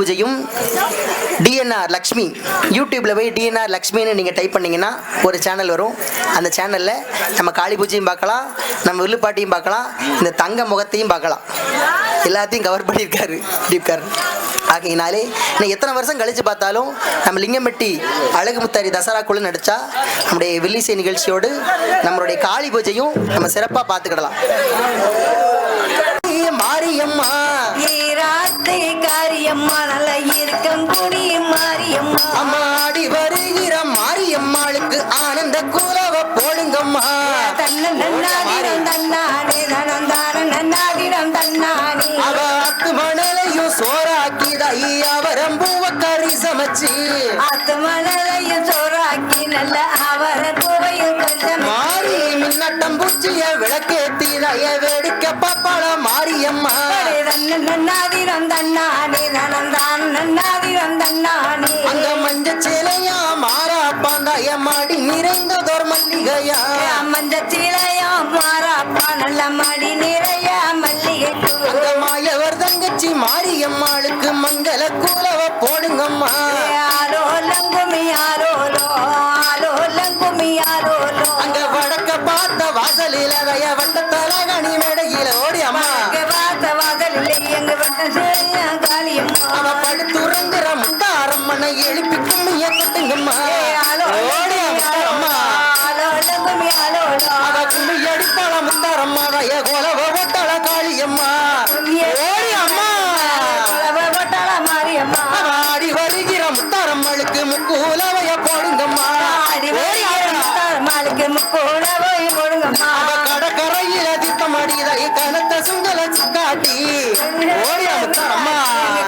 பூஜையும் டிஎன்ஆர் லக்ஷ்மி யூடியூப்பில் போய் டிஎன்ஆர் லக்ஷ்மின்னு நீங்கள் டைப் பண்ணீங்கன்னா ஒரு சேனல் வரும். அந்த சேனலில் நம்ம காளி பூஜையும் பார்க்கலாம் நம்ம வில்லுப்பாட்டியும் பார்க்கலாம் இந்த தங்க முகத்தையும் பார்க்கலாம். எல்லாத்தையும் கவர் பண்ணியிருக்காரு தீப்கார். ஆகையினாலே இன்னும் எத்தனை வருஷம் கழித்து பார்த்தாலும் நம்ம லிங்கம்பட்டி அழகு முத்தாரி குழு நடித்தா நம்முடைய வில்லிசை நிகழ்ச்சியோடு நம்மளுடைய காளி பூஜையும் நம்ம சிறப்பாக பார்த்துக்கிடலாம். மாரியம்மா ஈராத்து காரியம்மா நல்ல இருக்கம் குடி மாரியம்மா. அம்மாடி வருகிற மாரியம்மாளுக்கு ஆனந்த கூலவ போடுங்கம்மா. தன்ன நன்னாடினம் தன்னானே தனந்தான நன்னாடினம் தன்னானே. அவ அத்து மணலையும் சோறாக்கி தாயி அவரம் பூவ கறி சமைச்சு. ஆத்து மணலையும் சோறாக்கி நல்ல அவர குவையும் கொஞ்சம். மாறி மின்னட்டம் பூச்சிய விளக்கேத்தி தாய வேடிக்க பாப்பாள தன்ன நன்னாடினம் தன்னானே தனந்தான நன்னாடினம் தன்னானே அங்க மஞ்ச சிலையா மாறா பாந்தாய மாடி நிறைந்ததோர் மல்லிகையா மஞ்ச சீலையும் மாறாப்பா நல்ல மடி அவ படுத்துறங்குற முத்தாரம்மனை எழுப்பி கும்மிய கொட்டுங்கம்மா அவ கும்மி அடிப்பாள முத்தாரம்மா வய கோலவ ஒட்டள காளியம்மா ஓடி அம்மா அவ ஆடி வருகிற முத்தாரம்மளுக்கு முக்கூலவைய போடுங்கம்மா. ஆடி போடுங்கம்மா அவ கடற்கரையில திட்டமடிதை கனத்த சுங்கல காட்டி முத்தாரம்மா.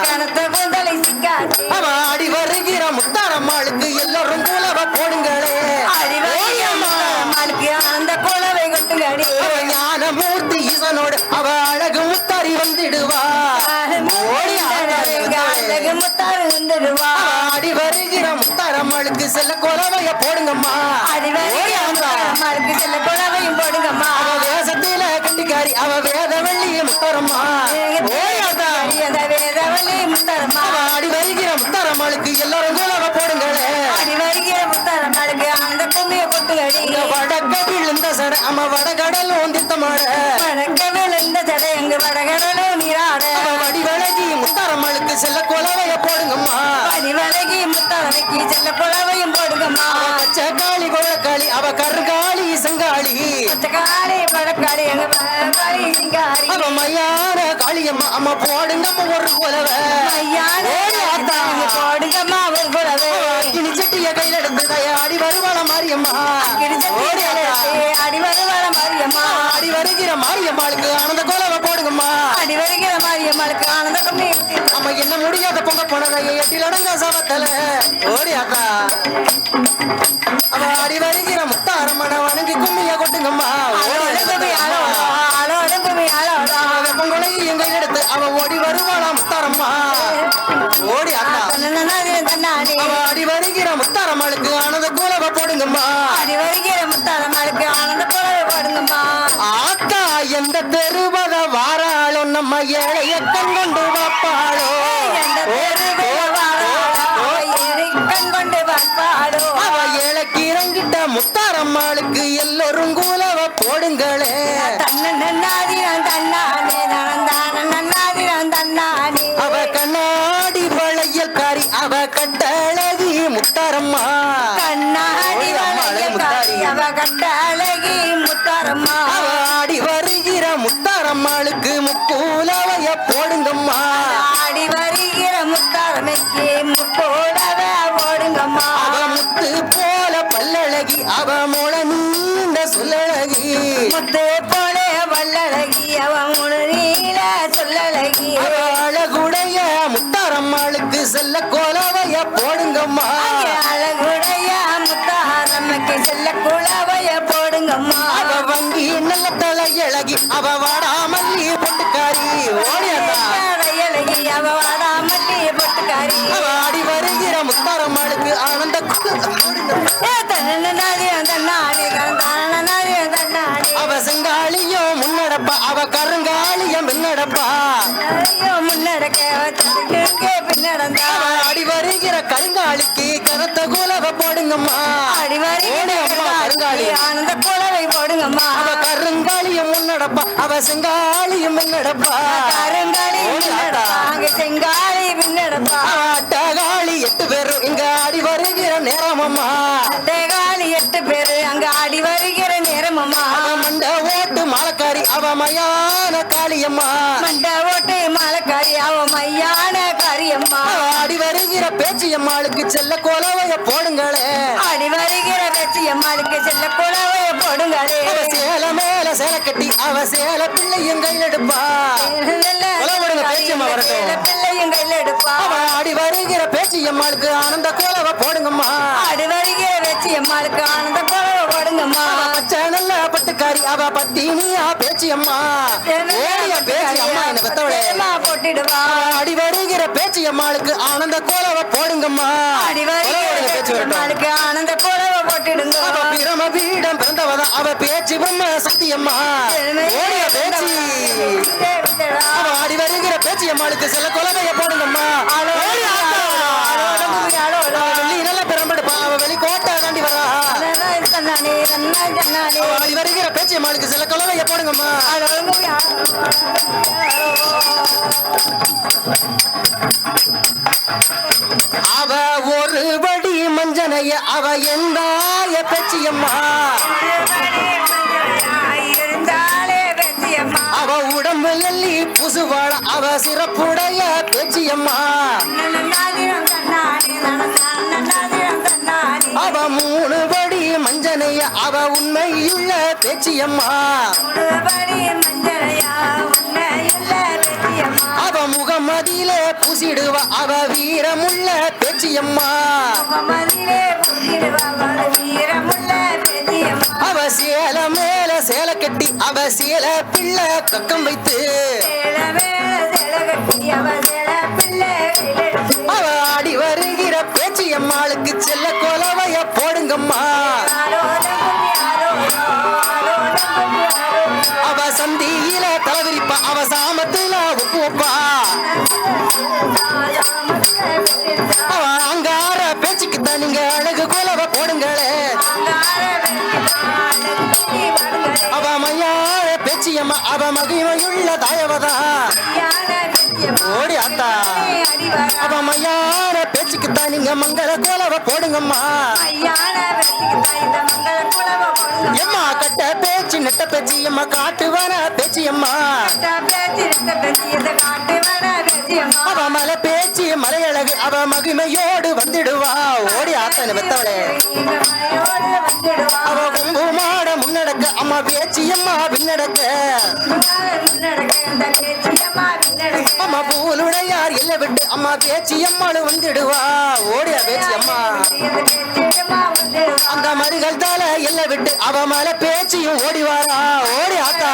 கணத்த குந்தலை சிக்காட்டி அவ ஆடி வருகிற முத்தாரம்மாளுக்கு எல்லாரும் கூலவ போடுங்களே. ஆடி வருகிற முத்தாரம்மாளுக்கு அந்த குலவை கொட்டுங்கடி. அவ ஞான மூர்த்தி ஈசனோடு அவ அழகு முத்தாரி வந்திடுவா. அழகு முத்தாறு வந்துடுவா. ஆடி வருகிற முத்தாரம்மாளுக்கு செல்ல குலவைய போடுங்கம்மா. ஆடி வருகிற முத்தாரம்மாளுக்கு செல்ல குலவையும் போடுங்கம்மா. அவ வேஷத்தில கட்டிக்காரி அவ வேத வெள்ளி முத்தாரம்மா. முத்தாரம்மாளுக்கு எல்லாரும் கூலவ போடுங்களே. ஆடி வருகிற முத்தாரம்மாளுக்கு அந்த கும்மிய கொட்டுங்கடி. இங்க வடக்க விழுந்த சட அம்மா வடகடல் ஒந்தித்த மாட வடக்க விழுந்த ஜடை எங்க வடகடலும் நீராட. வடி விலகி முத்தாரம்மாளுக்கு செல்ல குலவைய போடுங்கம்மா. அடி விலகி முத்தாரமைக்கு செல்ல குலவையும் போடுங்கம்மா. அவ காளி கருங்காளி செங்காளி காளி எங்க படக்காளி சிங்காரி. அவ மையான காளியம்மா அம்மா போடுங்கம்மா ஒரு குலவ அங்க போடுங்கம்மா ஒரு குலவை இனி சட்டிய கையில எடுத்து தயாடி வருவாள மாரியம்மா. அடி வருவாள மாரியம்மா. ஆடி வருகிற மாரியம்மாளுக்கு ஆனந்த கோலவ போடுங்கம்மா. அடி வருகிற மாரியம்மாளுக்கு ஆனந்த கும்மி அம்மா என்ன முடியாத பொங்க போனதைய எட்டில் அடங்க சபத்தல ஓடி அக்கா அவ ஆடி வருகிற முத்தாரம்மனை வணங்கி கும்மிய கொட்டுங்கம்மா பொங்கலை எங்க எடுத்து அவ ஓடி வருவாளா முத்தாரம்மா ஓடி அக்கா அவ ஆடி வருகிற முத்தாரம்மாளுக்கு ஆனந்த கூலவ போடுங்கம்மா அடி வருகிற முத்தாரம்மாளுக்கு ஆனந்த குலவை போடுங்கம்மா ஆத்தா எந்த தெருவத வாராளோ நம்ம ஏழைய கண்கொண்டு வாப்பாளோ எந்த தெருவில் வாராளோ, எரிக்கண் கொண்டு பார்ப்பாளோ. முத்தாரம்மாளுக்கு எல்லோரும் கூலவ போடுங்களே. அவ கண்ணாடி வளையல்காரி அவ கட்டழகி முத்தாரம்மா கண்ணாடி வளையக்காரி, முத்தாரி. அவ கட்ட அழகி முத்தாரம்மா. அவ ஆடி வருகிற முத்தாரம்மாளுக்கு முக்கூலவைய போடுங்கம்மா ஆடி வருகிற முத்தாரமைக்கு முக்கோடவே போடுங்கம்மா அவ முத்து பல்லழகி அவ முள நீண்ட சொல்லழகி முத்து போலே வல்லழகி அவ முழு நீல சொல்லழகி. அழகுடைய முத்தாரம்மாளுக்கு செல்ல கோலவைய போடுங்கம்மா. அழகுடைய முத்தாரம்மைக்கு செல்ல குழவைய போடுங்கம்மா. அவ வங்கி நல்ல தலையழகி அவ வாடாமல்லி பொட்டுக்காரி. ஓடியாத்தா அழகி அவ வாடா மல்லி பொட்டுக்காரி. அவ அவ முன்னட முன்னடப்பா அவ கருங்காலியம் பின்னடந்தா அவ அடி வருகிற கருங்காலிக்கு கருத்த குலவ போடுங்கம்மா. அடி அம்மா கருங்காலி ஆனந்த குலவை போடுங்கம்மா. அவ கருங்காலியம் முன்னடப்பா அவ செங்காலியம் பின்னடப்பா கருங்காலி ஓடி ஆத்தா. பின்னடப்பா அங்க செங்காலி பின்னடப்பா அவ அட்டகாளி எட்டு பேரும் இங்க அடி வருகிற நேரமம்மா. தேகாலி எட்டு பேரு அங்க ஆடி வருகிற நேரமம்மா. மண்ட ஓட்டு மாலக்காரி அவ மயான காளியம்மா. மண்ட ஓட்டு மாலக்காரி அவ மையான காரியம்மா அடி வருகிற பேச்சியம்மாளுக்கு செல்ல கோலவைய போடுங்களே. ஆடி வருகிற வெற்றியம்மாளுக்கு செல்ல குலவைய போடுங்களே அவ சேல மேல சேல கட்டி அவ சேல பிள்ளையும் கையில் எடுப்பா. பிள்ளையும் கையில் எடுப்பா. அடி வருகிற பேச்சியம்மாளுக்கு ஆனந்த கோலவை போடுங்கம்மா. ஆடி வருகிற வெற்றியம்மாளுக்கு ஆனந்த குலவை போடுங்கம்மா. பச்சை நல்ல பட்டுக்காரி அவ பத்தினியா பேச்சியம்மா. ஓடிய பேச்சியம்மா என்ன பெத்தவளே அம்மா போட்டுடுவா? அடி வருகிற பேச்சியம்மாளுக்கு ஆனந்த கோலவை போடுங்கம்மா. ஆடி வருகிற பேச்சு வெற்றியம்மாளுக்கு ஆனந்த குலவை போட்டுடுங்க. பிரம பீடம் அவ பேச்சு பிரம்ம சத்தியம்மா. ஓடிய பேச்சு. அவ ஆடி வருகிற பேச்சு அம்மாளுக்கு சில குலவைய ஆடி வருகிற பேச்சு அம்மாளுக்கு சில குலவைய போடுங்கம்மா. அவ ஒரு படி மஞ்சனைய அவ எந்தாய பேச்சியம்மா. அவ உடம்பு எல்லி புசுவாழ அவ சிறப்புடைய பேச்சியம்மா. அவ மூணு படி மஞ்சனைய அவ உண்மையுள்ள பேச்சியம்மா. அவ முகமதியிலே புசிடுவ அவ வீரமுள்ள பேச்சியம்மா. அவ சேல மேல சேல கட்டி அவ சேல பிள்ளை கக்கம் வைத்து. அவ ஆடி வருகிற பேச்சியம்மாளுக்கு செல்ல கொலவைய போடுங்கம்மா. அவ சந்தியில தலவிரிப்பா அவ சாமத்துல உப்பு வைப்பா பேச்சியம்மா அவ மகிமையுள்ள தாயவதா. ஓடி ஆத்தா. அவ மையார பேச்சுக்கு தான் நீங்க மங்கள கோலவை போடுங்கம்மா. எம்மா கட்ட பேச்சு நெட்ட பேச்சு எம்மா காட்டு அவ மலை பேச்சு மலையழகு அவ மகிமையோடு வந்துடுவா. ஓடி ஆத்தன வெத்தவளே அவ கொம்பு மாட முன்னடக்க அம்மா பேச்சியம்மா பின்னடக்க அம்மா பூலுடையார் எல்லை விட்டு அம்மா பேச்சியம்மானு வந்துடுவா. ஓடியா பேச்சியம்மா அந்த மருகள் தால எல்லை விட்டு அவ மேல பேச்சியும் ஓடி வாரா ஓடி ஆத்தா.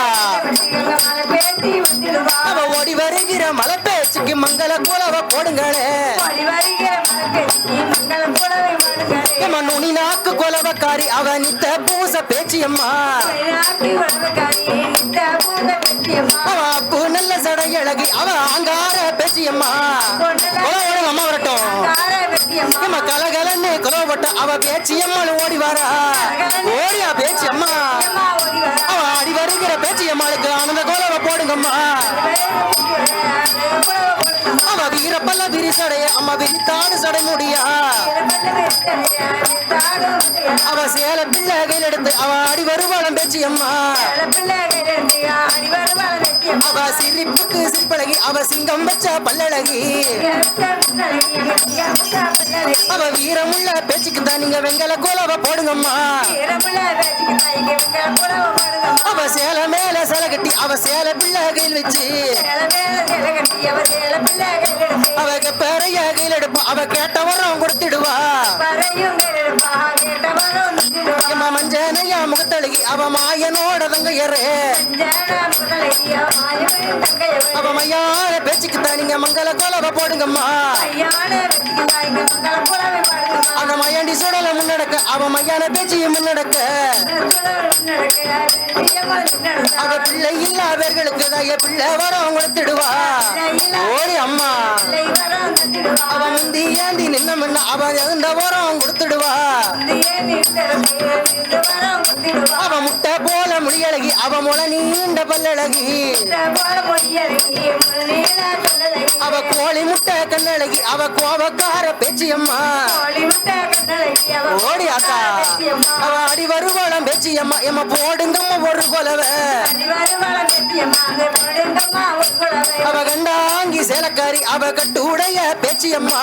அவ ஓடி வருகிற மலை பேச்சுக்கு மங்கள கோலவ போடுங்களே. நுனி நாக்கு கொலவக்காரி அவ நித்த பூச பேச்சியம்மா. அவ அப்பு நல்ல சடை அழகி அவ அங்கார பேச்சியம்மா. அம்மா வரட்டும். ஏம்மா கலகலன்னு கொலவப்பட்ட அவ பேச்சியம்மானு ஓடி வாரா. ஓடியா பேச்சியம்மா அவ அடி வருகிற பேச்சியம்மாளுக்கு ஆனந்த கோலவ போடுங்கம்மா. அவ வீரப்பல்ல விரி சடைய அம்மா விரித்தாடு சடை முடியா அவ சேல பிள்ளை கையில் எடுத்து அவ அடி வருவாளம் பேச்சியம்மா அவ சிரிப்புக்கு சிற்பழகி அவ சிங்கம் வச்ச பல்லழகி. அவ வீரமுள்ள பேச்சுக்கு தான் நீங்க வெங்கல கோலவ போடுங்கம்மா. அவ சேல மேல சேல கட்டி அவ சேல பிள்ளை கையில் வச்சு. அவ பெறைய கையில் எடுப்பா அவ கேட்ட வரம் கொடுத்துடுவா. முகத்தழகி அவ மாயனோட தங்கையரே. அவ மையான பேச்சுக்கு தானிங்க மங்கள கோலவ போடுங்கம்மா. அந்த மையாண்டி சூடல முன்னடக்க அவ மையான பேச்சியை முன்னடக்க. அவ பிள்ளை இல்லாதவர்களுக்கு தான் என் பிள்ளை வரம் கொடுத்துடுவா. ஓடி அம்மா. அவன் முந்தி ஏந்தி நின்ன அவன் அவ எந்த வரம் கொடுத்துடுவா? அவ முட்டை போல முடியழகி அவ முளை நீண்ட பல்லழகி. அவ கோழி முட்டை கண்ணழகி அவ கோபக்கார பேச்சியம்மா. ஓடி அக்கா. அவ அடி வருவாளம் பேச்சியம்மா. எம்மா போடுங்கம்மா ஒரு கொலவை. சேலக்காரி அவ கட்டு உடைய பேச்சியம்மா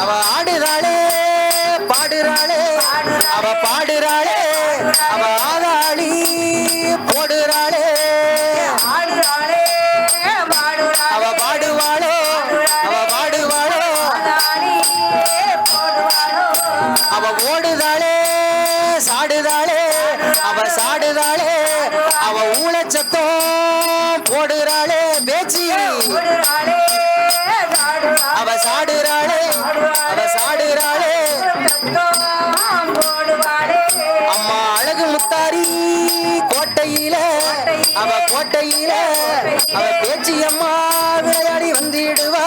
அவ ஆடுறாளே பாடுறாளே அவ பாடுறாளே அவ ஆதாளி போடுறாளே. அவ பாடுவாளோ அவ பாடுவாளோ. அவ ஓடுதாளே சாடுதாளே அவ சாடுதாளே. அவ ஊழச்சத்தம் போடுறாளே பேச்சி. அவ சாடுறாளே அவ சாடுறாளே. அம்மா அழகு முத்தாரி கோட்டையில அவ கோட்டையில அவ பேச்சி அம்மா விளையாடி வந்திடுவா.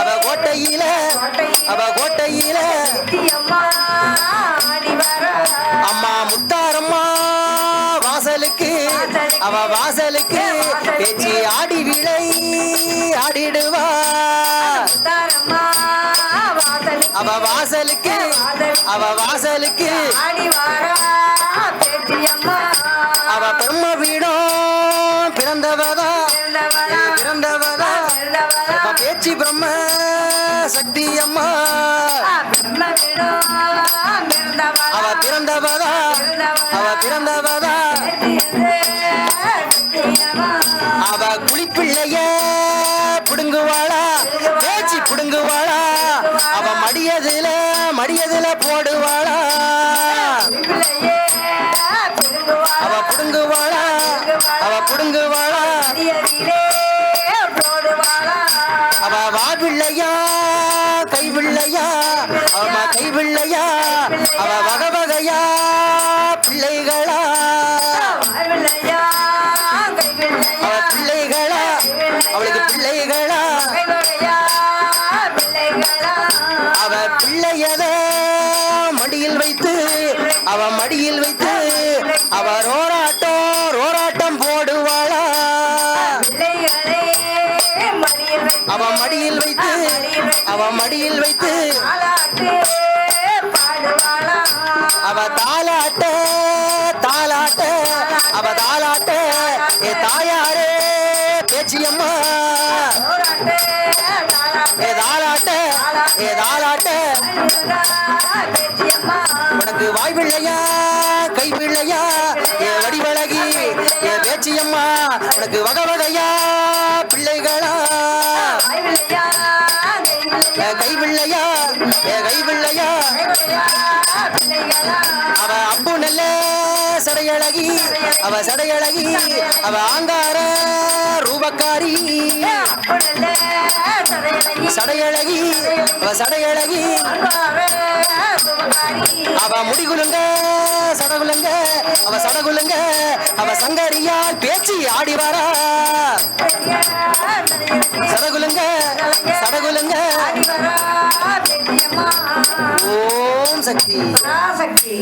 அவ கோட்டையில. அவ கோட்டையில. பேச்சி ஆடி விளை ஆடிடுவா. அவ வாசலுக்கு அவ வாசலுக்கு. அவ பிரம்ம வீடம் பிறந்தவதா? பிறந்தவதா? பேச்சு பிரம்ம சக்தி அம்மா அவ பிறந்தவதா? அவ பிறந்தவதா? அவ குளிப்பிள்ளைய புடுங்குவாளா? பேச்சு புடுங்குவாளா? அவ மடியதுல மடியதுல போடுவாளா? அவ புடுங்குவாளா? அவ புடுங்குவாளா? மடியில் வைத்து அவ மடியில் வைத்து அவ ரோராட்டம் ரோராட்டம் போடுவாளா? அவ மடியில் வைத்து அவ மடியில் வைத்து அவ தாலாட்ட தாலாட்ட அவ தாலாட்ட ஏ தாயாரே பேச்சியம்மா. ஏ தாலாட்ட ஏ தாலாட்ட உனக்கு வாய்வில்லையா கைவில்லையா கை பிள்ளையா ஏ வடிவழகி ஏ பேச்சியம்மா உனக்கு வகை வகையா பிள்ளைகளா. ஏ கை பிள்ளையா ஏ கை அவ அப்பு நல்ல சடையழகி அவ சடையழகி அவ ஆங்கார ரூபக்காரி. சடையழகி அவ சடையழகி. அவ முடிகுலுங்க சடகுலுங்க அவ சடகுலுங்க அவ சங்கரியால் பேச்சு ஆடி வரா. சடகுலுங்க சடகுலுங்க. ஓம் சக்தி. சக்தி.